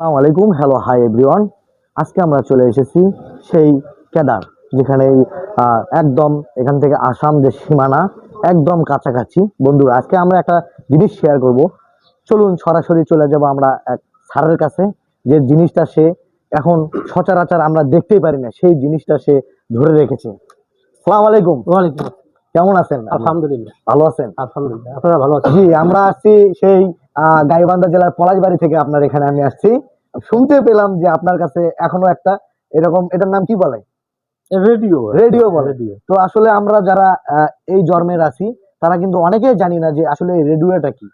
আসসালামু আলাইকুম hello hi everyone আজকে আমরা চলে এসেছি সেই কেদার যেখানে একদম এখান থেকে আসাম যে সীমানা একদম কাছাকাছি। বন্ধুরা আজকে আমরা একটা জিনিস শেয়ার করব। চলুন সরাসরি চলে যাব আমরা এক স্যারের কাছে যে জিনিসটা সে এখন সচরাচর আমরা দেখতেই পারি না সেই জিনিসটা সে ধরে রেখেছে। সালাম আলাইকুম। ওয়ালাইকুম কেমন আছেন? আলহামদুলিল্লাহ। ভালো আছেন? আলহামদুলিল্লাহ। আপনারা ভালো আছেন? জি আমরা আসছি সেই গাইবান্ধা জেলার পলাশবাড়ি থেকে আপনার এখানে আমি আসছি। শুনতে পেলাম যে আপনার কাছে এখনও একটা এরকম এটার নাম কি বলে? রেডিও। রেডিও বলে। তো আসলে আমরা যারা এই জন্মের আছি তারা কিন্তু অনেকেই জানি না যে আসলে এই রেডিওটা কি।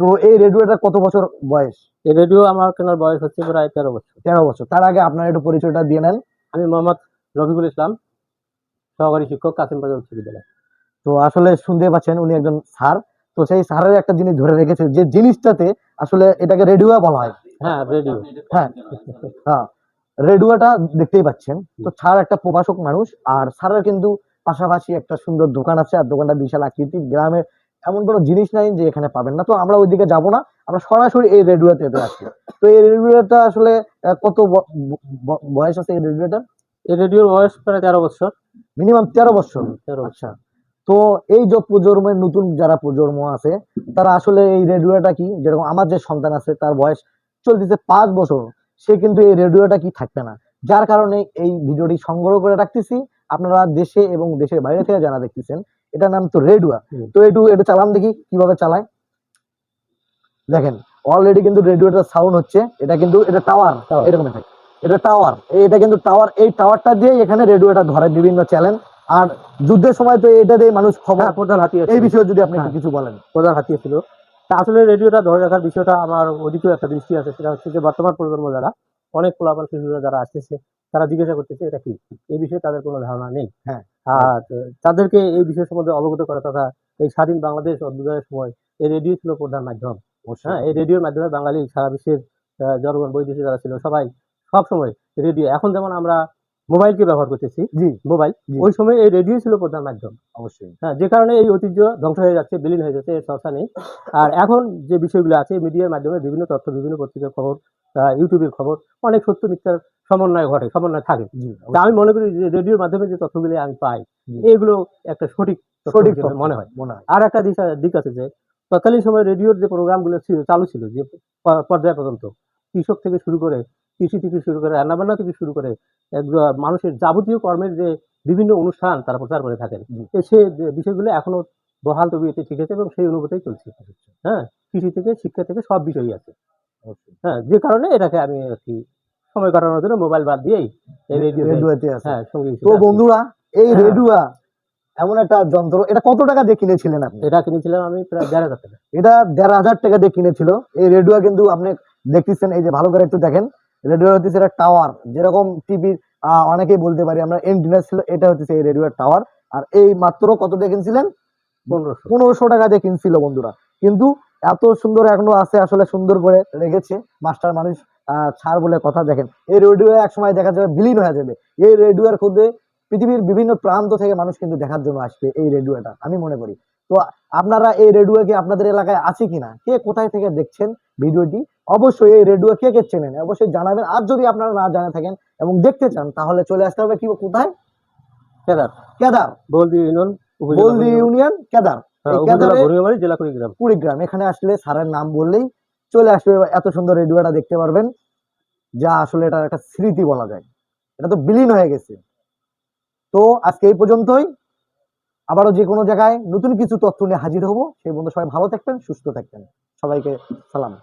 তো এই রেডিওটা কত বছর বয়স? এই রেডিও আমার কেনার বয়স হচ্ছে প্রায় তেরো বছর। তেরো বছর। তার আগে আপনার একটু পরিচয়টা দিয়ে নেন। আমি মোহাম্মদ রফিকুল ইসলাম সহকারী শিক্ষক কাসিম বাজার উচ্চ বিদ্যালয় তো আসলে শুনতে পাচ্ছেন উনি একজন স্যার। তো সেই স্যারের একটা জিনিস ধরে রেখেছে যে জিনিসটাতে আসলে এটাকে রেডিও বলা হয়। হ্যাঁ রেডিও হ্যাঁ হ্যাঁ রেডিওটা দেখতেই পাচ্ছেন। তো স্যার একটা প্রভাষক মানুষ আর স্যারের কিন্তু পাশাপাশি একটা সুন্দর দোকান আছে আর দোকানটা বিশাল আকৃতি গ্রামে এমন কোনো জিনিস নাই যে এখানে পাবেন না। তো আমরা ওইদিকে যাব না আমরা সরাসরি এই রেডিওতে আসছি তো এই রেডিওটা আসলে কত বয়স আছে এই রেডিওটা এই রেডিওর বয়স প্রায় তেরো বছর। মিনিমাম তেরো বছর। তেরো বছর। আচ্ছা। তো এই যে প্রজন্মের নতুন যারা প্রজন্ম আছে তারা আসলে এই রেডিওটা কি যেরকম আমার যে সন্তান আছে তার বয়স চলতেছে পাঁচ বছর সে কিন্তু এই রেডিওটা কি থাকবে না। যার কারণে এই ভিডিওটি সংগ্রহ করে রাখতেছি। আপনারা দেশে এবং দেশের বাইরে থেকে যারা দেখতেছেন এটার নাম তো রেডুয়া। তো একটু এটা চালান দেখি কীভাবে চালায়। দেখেন অলরেডি কিন্তু রেডিওটার সাউন্ড হচ্ছে এটা কিন্তু এটা টাওয়ার এরকম থাকে। এটা টাওয়ার এটা কিন্তু টাওয়ার এই টাওয়ারটা দিয়ে এখানে রেডিওটা ধরে বিভিন্ন চ্যানেল আর যুদ্ধের সময় তো এটা দিয়ে মানুষ খবর হ্যাঁ প্রধান হাতিয়ার এই বিষয়ে যদি আপনি হ্যাঁ। কিছু বলেন। প্রধান হাতিয়ার ছিল তা আসলে রেডিওটা ধরে রাখার বিষয়টা আমার ওদিকেও একটা দৃষ্টি আছে সেটা হচ্ছে যে বর্তমান প্রজন্ম যারা অনেক পোলাপান শিশুরা যারা আসতেছে তারা জিজ্ঞাসা করতেছে এটা কি? এই বিষয়ে তাদের কোনো ধারণা নেই। হ্যাঁ। আর তাদেরকে এই বিষয় সম্বন্ধে অবগত করা তথা এই স্বাধীন বাংলাদেশ অভ্যুদয়ের সময় এই রেডিও ছিল প্রধান মাধ্যম। হ্যাঁ এই রেডিওর মাধ্যমে বাঙালি সারা বিশ্বের জনগণ বৈদেশে যারা ছিল সবাই সব সময় রেডিও। এখন যেমন আমরা মোবাইলকে ব্যবহার করতেছি? জি। মোবাইল? ওই সময় এই রেডিও ছিল প্রধান মাধ্যম। অবশ্যই। হ্যাঁ যে কারণে এই ঐতিহ্য ধ্বংস হয়ে যাচ্ছে বিলীন হয়ে যাচ্ছে এর চর্চা নেই। আর এখন যে বিষয়গুলো আছে মিডিয়ার মাধ্যমে বিভিন্ন তথ্য বিভিন্ন পত্রিকার খবর ইউটিউবের খবর অনেক সত্য মিথ্যার সমন্বয় ঘটে সমন্বয় থাকে। আমি মনে করি যে রেডিওর মাধ্যমে যে তথ্যগুলি আমি পাই এগুলো একটা সঠিক সঠিক মনে হয়। মনে হয়। আর একটা দিক দিক আছে যে তৎকালীন সময় রেডিওর যে প্রোগ্রামগুলো ছিল চালু ছিল যে পর্যায় পর্যন্ত কৃষক থেকে শুরু করে কৃষি থেকে শুরু করে রান্নাবান্না থেকে শুরু করে মানুষের যাবতীয় কর্মের যে বিভিন্ন অনুষ্ঠান তারা প্রচার করে থাকেন। সে যে বিষয়গুলো এখনও বহাল তবিয়তে ঠিক আছে এবং সেই অনুভূতিই চলছে। হ্যাঁ কৃষি থেকে শিক্ষা থেকে সব বিষয়ই আছে। হ্যাঁ যে কারণে এটাকে আমি আর কি সময় কাটানোর জন্য মোবাইল বাদ দিয়েই রেডিওতে হ্যাঁ তো বন্ধুরা এই হ্যাঁ। রেডিওয়া এমন একটা যন্ত্র এটা কত টাকা দিয়ে কিনেছিলেন আপনি? এটা কিনেছিলাম আমি প্রায় দেড় হাজার টাকা। এটা দেড় হাজার টাকা দিয়ে কিনেছিল। এই রেডিও কিন্তু আপনি দেখতেছেন এই যে ভালো করে একটু দেখেন। রেডিও হচ্ছে এটা টাওয়ার যেরকম টিভির অনেকেই বলতে পারি আমরা এন্টিনা ছিল এটা হচ্ছে এই রেডিওর টাওয়ার আর এই মাত্র কত দিয়ে কিনছিলেন? পনেরোশো। টাকা দিয়ে কিনছিল বন্ধুরা। কিন্তু এত সুন্দর এখনও আছে আসলে সুন্দর করে রেখেছে। মাস্টার মানুষ আহ, ছাড় বলে কথা দেখেন। এই রেডিও এক সময় দেখা যাবে বিলীন হয়ে যাবে। এই রেডিওর খুদে পৃথিবীর বিভিন্ন প্রান্ত থেকে মানুষ কিন্তু দেখার জন্য আসবে এই রেডিওটা আমি মনে করি। তো আপনারা এই রেডিও কি আপনাদের এলাকায় আছে কিনা? কে কোথায় থেকে দেখছেন ভিডিওটি? অবশ্যই এই রেডিও কে কে চেনেন? অবশ্যই জানাবেন। আর যদি আপনারা না জানা থাকেন এবং দেখতে চান তাহলে চলে আসতে হবে কি কোথায়? Kedar. Kedar. Boldi union Boldi union Kedar. হ্যাঁ, জেলা কুড়িগ্রাম। কুড়িগ্রাম। এখানে আসলে স্যারের নাম বললেই চলে আসবে। এত সুন্দর রেডিওটা দেখতে পারবেন যা আসলে এটা একটা স্মৃতি বলা যায়। এটা তো বিলীন হয়ে গেছে। তো আজকে এই পর্যন্তই। আবারও যে কোনো জায়গায় নতুন কিছু তথ্য নিয়ে হাজির হব। সেই বন্ধু সবাই ভালো থাকবেন সুস্থ থাকবেন। সবাইকে সালাম।